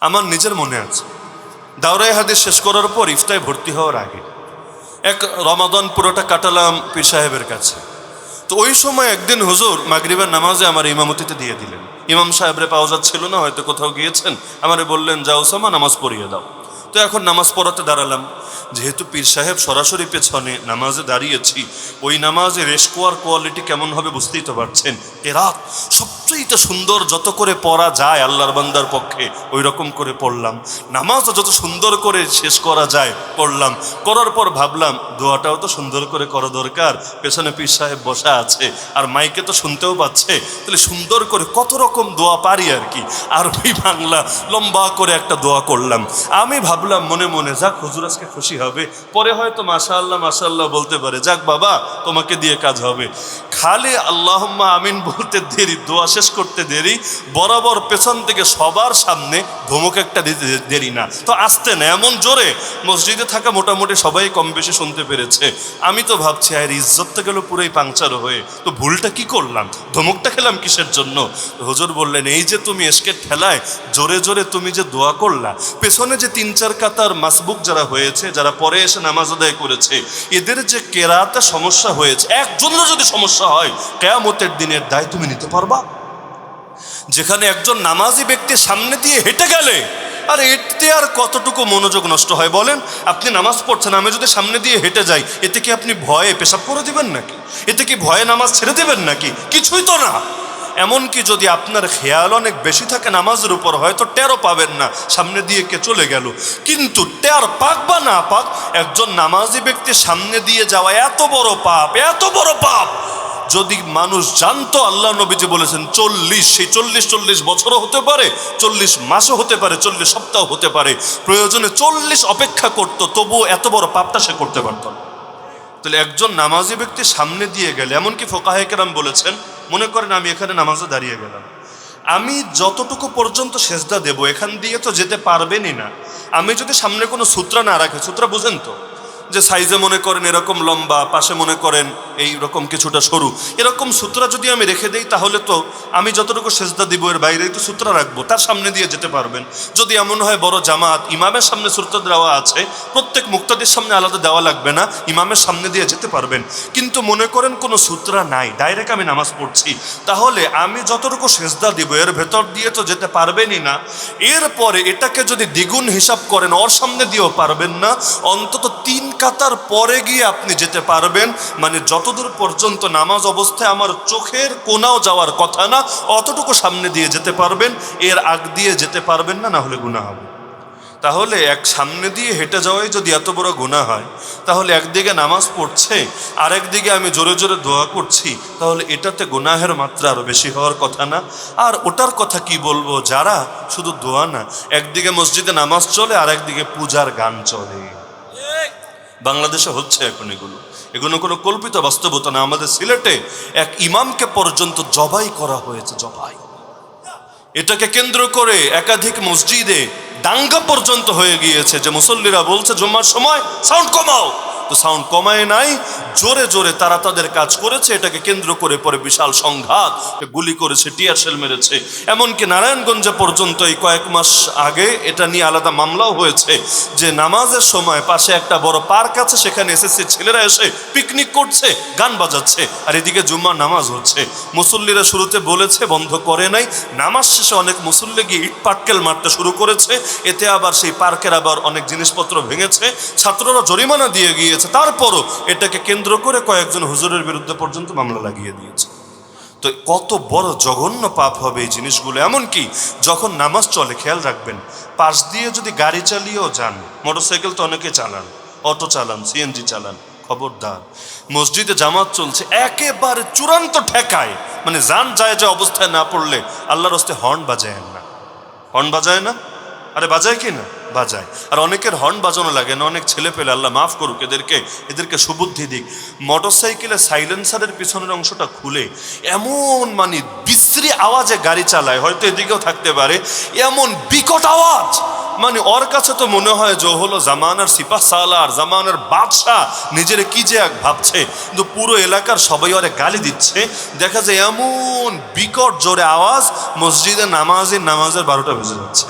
আমার নিজের মনে আছে। দাওরাই হাদিস শেষ করার পর ইফতায় ভর্তি হওয়ার আগে এক রমাদন পুরোটা কাটালাম পীর সাহেবের কাছে। তো ওই সময় একদিন হুজুর মাগরিবের নামাজে আমার ইমামতিতে দিয়ে দিলেন। ইমাম সাহেবরে পাওয়া যাচ্ছিল না, হয়তো কোথাও গিয়েছেন। আমারে বললেন, যাও সামা, নামাজ পড়িয়ে দাও। তো এখন নামাজ পড়াতে দাঁড়ালাম। যেহেতু পীর সাহেব সরাসরি পেছনে নামাজে দাঁড়িয়েছি, ওই নামাজে রেস্কোয়ার কোয়ালিটি কেমন হবে বুঝতেই তো পারছেন। কেরাত সবচেয়ে সুন্দর যত করে পড়া যায় আল্লাহর বান্দার পক্ষে ওই রকম করে পড়লাম। নামাজও যত সুন্দর করে শেষ করা যায়, পড়লাম। করার পর ভাবলাম, দোয়াটাও তো সুন্দর করে করা দরকার, পেছনে পীর সাহেব বসা আছে, আর মাইকে তো শুনতেও পাচ্ছে। তাহলে সুন্দর করে কত রকম দোয়া পারি আর কি? আরবি, বাংলা, লম্বা করে একটা দোয়া করলাম। আমি ভাবলাম, মনে মনে, যাক, হুজুর আজকে খুশি হবে। পরে হয়তো মাশা আল্লাহ মাশা আল্লাহ বলতে পারে, যাক বাবা, তোমাকে দিয়ে কাজ হবে। খালি আল্লাহম্মা আমিন বলতে দেরি, দোয়া শেষ করতে দেরি, বরাবর পেছন থেকে সবার সামনে ধমক একটা দিতে দেরি না। তো আসতে না, এমন জোরে? মসজিদে থাকা মোটামুটি সবাই কম বেশি শুনতে পেরেছে। আমি তো ভাবছি, আর, ইজ্জত তো গেল পুরোই পাংচার হয়ে। তো ভুলটা কি করলাম? ধমকটা খেলাম কিসের জন্য? হুজুর বললেন, এই যে তুমি এসকে ঠেলায় জোরে জোরে তুমি যে দোয়া করলা, পেছনে যে তিন চার কাতার মাসবুক যারা হয়েছে, যারা পরে এসে নামাজ আদায় করেছে, এদের যে কেরাতে সমস্যা হয়েছে একজনের যদি সমস্যা হয়, কেয়ামতের দিনের দায় তুমি নিতে পারবা? যেখানে একজন নামাজি ব্যক্তি সামনে দিয়ে হেঁটে গেলে, আর এতে আর কতটুকু মনোযোগ নষ্ট হয় বলেন? আপনি নামাজ পড়ছেন, আমি যদি সামনে দিয়ে হেঁটে যাই, এতে কি আপনি ভয়ে পেশাব করে দিবেন নাকি? এতে কি ভয়ে নামাজ ছেড়ে দেবেন নাকি? কিছুই তো না। এমনকি যদি আপনার খেয়াল অনেক বেশি থাকে নামাজের উপর, হয়তো টেরও পাবেন না, সামনে দিয়ে কে চলে গেল। কিন্তু টের পাক বা না পাক, একজন নামাজি ব্যক্তি সামনে দিয়ে যাওয়া এত বড় পাপ, এত বড় পাপ যদি মানুষ জানতো আল্লাহ নবীজি বলেছেন চল্লিশ, সেই চল্লিশ চল্লিশ বছরও হতে পারে, চল্লিশ মাসও হতে পারে, চল্লিশ সপ্তাহ হতে পারে। প্রয়োজনে চল্লিশ অপেক্ষা করত, তবুও এত বড় পাপটা সে করতে পারত না। তাহলে একজন নামাজি ব্যক্তি সামনে দিয়ে গেলে, এমনকি ফোকাহেকেরাম বলেছেন, মনে করেন আমি এখানে নামাজে দাঁড়িয়ে গেলাম। আমি যতটুকু পর্যন্ত সেজদা দেব, এখান দিয়ে তো যেতে পারবেনই না। আমি যদি সামনে কোনো সূত্রা না রাখি, সূত্রা বুঝেন তো? যে সাইজে মনে করেন এরকম লম্বা, পাশে মনে করেন এই রকম কিছুটা সরু। এরকম সূত্রা যদি আমি রেখে দেই, তাহলে তো আমি যতটুকু সেজদা দিব, এর বাইরেই তো সূত্রা রাখব। তার সামনে দিয়ে যেতে পারবেন। যদি এমন হয়, বড় জামাত, ইমামের সামনে সূত্র দেওয়া আছে, প্রত্যেক মুক্তাদের সামনে আলাদা দেওয়া লাগবে না, ইমামের সামনে দিয়ে যেতে পারবেন। কিন্তু মনে করেন কোনো সূত্রা নাই, ডাইরেক্ট আমি নামাজ পড়ছি। তাহলে আমি যতটুকু সেজদা দিব, এর ভেতর দিয়ে তো যেতে পারবেনই না। এরপরে এটাকে যদি দ্বিগুণ হিসাব করেন, ওর সামনে দিয়েও পারবেন না, অন্তত তিন কাতার পরে গিয়ে আপনি যেতে পারবেন। মানে যতদূর পর্যন্ত নামাজ অবস্থায় আমার চোখের কোনাও যাওয়ার কথা না, অতটুকু সামনে দিয়ে যেতে পারবেন। এর আগ দিয়ে যেতে পারবেন না না হলে গুণা হবে। তাহলে এক সামনে দিয়ে হেঁটে যাওয়াই যদি এত বড় গুণা হয়, তাহলে একদিকে নামাজ পড়ছে আর একদিকে আমি জোরে জোরে দোয়া করছি, তাহলে এটাতে গুনাহের মাত্রা আরও বেশি হওয়ার কথা না। আর ওটার কথা কি বলব, যারা শুধু দোয়া না, একদিকে মসজিদে নামাজ চলে আর একদিকে পূজার গান চলে। বাংলাদেশে হচ্ছে এখন এগুলো। এগুলো কোনো কল্পিত বাস্তবতা না। আমাদের সিলেটে এক ইমামকে পর্যন্ত জবাই করা হয়েছে, জবাই। এটাকে কেন্দ্র করে একাধিক মসজিদে দাঙ্গা পর্যন্ত হয়ে গিয়েছে। যে মুসল্লিরা বলছে জমার সময় সাউন্ড কমাও। তো সাউন্ড কমায় নাই, জোরে জোরে তারা তাদের কাজ করেছে, এটাকে কেন্দ্র করে পরে বিশাল সংঘাত গুলি করেছে, টিয়ার শেল মেরেছে। এমনকি নারায়ণগঞ্জে পর্যন্ত এই কয়েক মাস আগে এটা নিয়ে আলাদা মামলাও হয়েছে, যে নামাজের সময় পাশে একটা বড় পার্ক আছে, সেখানে এসএসসি ছেলেরা এসে পিকনিক করছে, গান বাজাচ্ছে, আর এদিকে জুম্মার নামাজ হচ্ছে। মুসল্লিরা শুরুতে বলেছে, বন্ধ করে নাই, নামাজ শেষে অনেক মুসল্লি গিয়ে ইট পাটকেল মারতে শুরু করেছে, এতে আবার সেই পার্কের আবার অনেক জিনিসপত্র ভেঙেছে, ছাত্ররা জরিমানা দিয়ে গিয়েছে তারপরও এটাকে কেন্দ্র করে কয়েকজন হুজুরের বিরুদ্ধে পর্যন্ত মামলা লাগিয়ে দিয়েছে। তো কত বড় জঘন্য পাপ হবে এই জিনিসগুলো। এমনকি যখন নামাজ চলে, খেয়াল রাখবেন, পাশ দিয়ে যদি গাড়ি চালিয়েও যান, মোটরসাইকেল তো অনেকে চালান, অটো চালান, সিএনজি চালান, খবরদার, মসজিদে জামাত চলছে, একেবারে চূড়ান্ত ঠেকায় মানে যান যায় যে অবস্থায় না পড়লে আল্লাহর হস্তে হর্ন বাজায় না। হর্ন বাজায় না? আরে বাজায় কি না? বাজায়। আর অনেকের হর্ন বাজানো লাগে না, অনেক ছেলে পেলে আল্লাহ মাফ করুক, এদেরকে এদেরকে সুবুদ্ধি দিক। মোটরসাইকেলের সাইলেন্সারের পিছনের অংশটা খুলে এমন মানে বিশ্রী আওয়াজে গাড়ি চালায়, হয়তো এদিকেও থাকতে পারে, এমন বিকট আওয়াজ। মানে ওর কাছে তো মনে হয় যে হলো জামানার সিপা সালার জামানার বাদশাহ। নিজের কি যে এক ভাবছে। কিন্তু পুরো এলাকার সবাই ওরে গালি দিচ্ছে। দেখা যায় এমন বিকট জোরে আওয়াজ মসজিদে নামাজের নামাজের বারোটা বেজে যাচ্ছে।